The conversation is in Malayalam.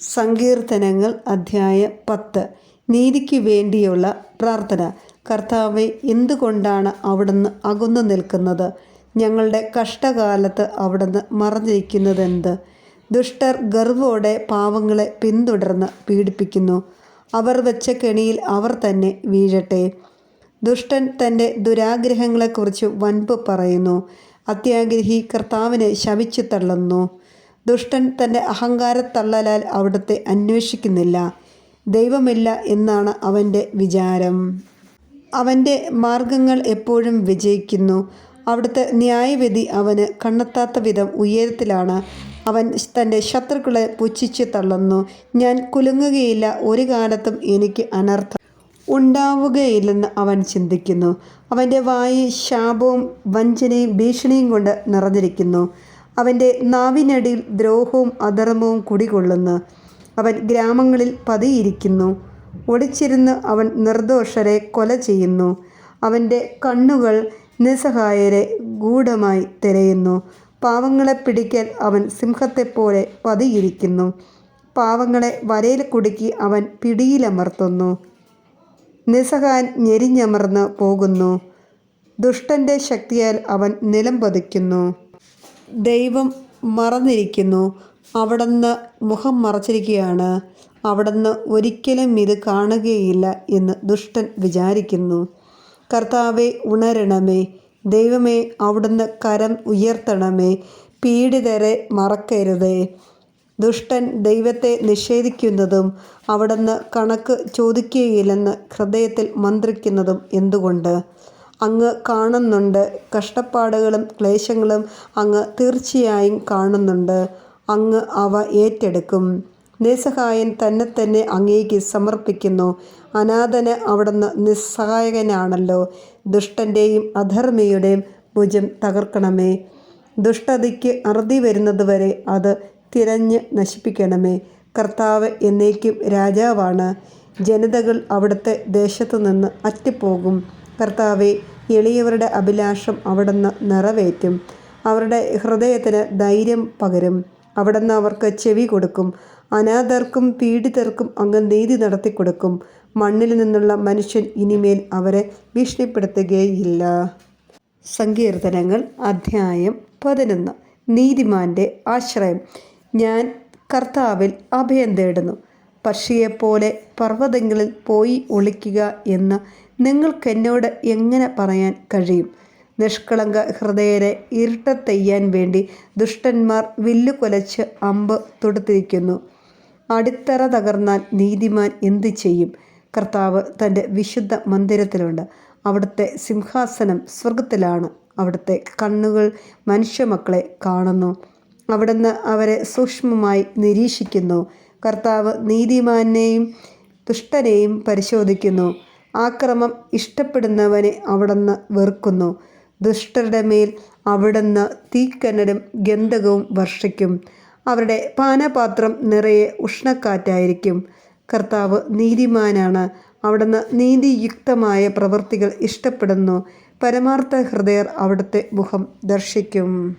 സങ്കീർത്തനങ്ങൾ അധ്യായം പത്ത്. നീതിക്ക് വേണ്ടിയുള്ള പ്രാർത്ഥന. കർത്താവെ എന്തുകൊണ്ടാണ് അവിടുന്ന് അകന്നു നിൽക്കുന്നത്? ഞങ്ങളുടെ കഷ്ടകാലത്ത് അവിടുന്ന് മറഞ്ഞിരിക്കുന്നതെന്ത്? ദുഷ്ടർ ഗർവോടെ പാവങ്ങളെ പിന്തുടർന്ന് പീഡിപ്പിക്കുന്നു. അവർ വെച്ച കെണിയിൽ അവർ തന്നെ വീഴട്ടെ. ദുഷ്ടൻ തന്റെ ദുരാഗ്രഹങ്ങളെക്കുറിച്ച് വൻപ് പറയുന്നു. അത്യാഗ്രഹി കർത്താവിനെ ശവിച്ചു തള്ളുന്നു. ദുഷ്ടൻ തന്റെ അഹങ്കാരത്തള്ളലാൽ അവിടുത്തെ അന്വേഷിക്കുന്നില്ല. ദൈവമില്ല എന്നാണ് അവന്റെ വിചാരം. അവന്റെ മാർഗങ്ങൾ എപ്പോഴും വിജയിക്കുന്നു. അവിടുത്തെ ന്യായവിധി അവന് കണ്ണെത്താത്ത വിധം ഉയരത്തിലാണ്. അവൻ തന്റെ ശത്രുക്കളെ പുച്ഛിച്ച് തള്ളുന്നു. ഞാൻ കുലുങ്ങുകയില്ല. ഒരു കാലത്തും എനിക്ക് അനർത്ഥം ഉണ്ടാവുകയില്ലെന്ന് അവൻ ചിന്തിക്കുന്നു. അവന്റെ വായി ശാപവും വഞ്ചനയും ഭീഷണിയും കൊണ്ട് നിറഞ്ഞിരിക്കുന്നു. അവന്റെ നാവിനടിയിൽ ദ്രോഹവും അധർമ്മവും കുടികൊള്ളുന്നു. അവൻ ഗ്രാമങ്ങളിൽ പതിയിരിക്കുന്നു. ഒളിച്ചിരുന്ന് അവൻ നിർദോഷരെ കൊല ചെയ്യുന്നു. അവന്റെ കണ്ണുകൾ നിസ്സഹായരെ ഗൂഢമായി തിരയുന്നു. പാവങ്ങളെ പിടിക്കാൻ അവൻ സിംഹത്തെപ്പോലെ പതിയിരിക്കുന്നു. പാവങ്ങളെ വരയിൽ കുടുക്കി അവൻ പിടിയിലമർത്തുന്നു. നിസ്സഹാൻ ഞെരിഞ്ഞമർന്ന് പോകുന്നു. ദുഷ്ടന്റെ ശക്തിയാൽ അവൻ നിലം പതിക്കുന്നു. ദൈവം മറന്നിരിക്കുന്നു. അവിടുന്ന് മുഖം മറച്ചിരിക്കുകയാണ്. അവിടുന്ന് ഒരിക്കലും ഇത് കാണുകയില്ല എന്ന് ദുഷ്ടൻ വിചാരിക്കുന്നു. കർത്താവെ ഉണരണമേ. ദൈവമേ അവിടുന്ന് കരം ഉയർത്തണമേ. പീഡിതരെ മറക്കരുതേ. ദുഷ്ടൻ ദൈവത്തെ നിഷേധിക്കുന്നതും അവിടുന്ന് കണക്ക് ചോദിക്കുകയില്ലെന്ന് ഹൃദയത്തിൽ മന്ത്രിക്കുന്നതും എന്തുകൊണ്ട്? അങ്ങ് കാണുന്നുണ്ട്. കഷ്ടപ്പാടുകളും ക്ലേശങ്ങളും അങ്ങ് തീർച്ചയായും കാണുന്നുണ്ട്. അങ്ങ് അവ ഏറ്റെടുക്കും. നിസ്സഹായൻ തന്നെ തന്നെ അങ്ങേക്ക് സമർപ്പിക്കുന്നു. അനാഥന് അവിടുന്ന് നിസ്സഹായകനാണല്ലോ. ദുഷ്ടന്റെയും അധർമ്മിയുടെയും ഭുജം തകർക്കണമേ. ദുഷ്ടതയ്ക്ക് അറുതി വരുന്നതുവരെ അത് തിരഞ്ഞ് നശിപ്പിക്കണമേ. കർത്താവ് എന്നേക്കും രാജാവാണ്. ജനതകൾ അവിടുത്തെ ദേശത്തു നിന്ന് അറ്റിപ്പോകും കർത്താവെ എളിയവരുടെ അഭിലാഷം അവിടുന്ന് നിറവേറ്റും. അവരുടെ ഹൃദയത്തിന് ധൈര്യം പകരും. അവിടുന്ന് അവർക്ക് ചെവി കൊടുക്കും. അനാഥർക്കും പീഡിതർക്കും അങ്ങ് നീതി നടത്തി കൊടുക്കും. മണ്ണിൽ നിന്നുള്ള മനുഷ്യൻ ഇനിമേൽ അവരെ ഭീഷണിപ്പെടുത്തുകയില്ല. സങ്കീർത്തനങ്ങൾ അധ്യായം പതിനൊന്ന്. നീതിമാന്റെ ആശ്രയം. ഞാൻ കർത്താവിൽ അഭയം തേടുന്നു. പക്ഷിയെപ്പോലെ പർവതങ്ങളിൽ പോയി ഒളിക്കുക എന്ന് നിങ്ങൾക്കെന്നോട് എങ്ങനെ പറയാൻ കഴിയും? നിഷ്കളങ്ക ഹൃദയരെ ഇരുട്ടത്തെയ്യാൻ വേണ്ടി ദുഷ്ടന്മാർ വില്ലു കൊലച്ച് അമ്പ് തൊടുത്തിരിക്കുന്നു. അടിത്തറ തകർന്നാൽ നീതിമാൻ എന്തു ചെയ്യും? കർത്താവ് തന്റെ വിശുദ്ധ മന്ദിരത്തിലുണ്ട്. അവിടുത്തെ സിംഹാസനം സ്വർഗത്തിലാണ് അവിടുത്തെ കണ്ണുകൾ മനുഷ്യമക്കളെ കാണുന്നു. അവിടുന്ന് അവരെ സൂക്ഷ്മമായി നിരീക്ഷിക്കുന്നു. കർത്താവ് നീതിമാനെയും ദുഷ്ടനെയും പരിശോധിക്കുന്നു. ആക്രമം ഇഷ്ടപ്പെടുന്നവനെ അവിടുന്ന് വെറുക്കുന്നു. ദുഷ്ടരുടെ മേൽ അവിടുന്ന് തീക്കനലും ഗന്ധകവും വർഷിക്കും. അവരുടെ പാനപാത്രം നിറയെ ഉഷ്ണക്കാറ്റായിരിക്കും. കർത്താവ് നീതിമാനാണ്. അവിടുന്ന് നീതിയുക്തമായ പ്രവൃത്തികൾ ഇഷ്ടപ്പെടുന്നു. പരമാർത്ഥ ഹൃദയർ അവിടുത്തെ മുഖം ദർശിക്കും.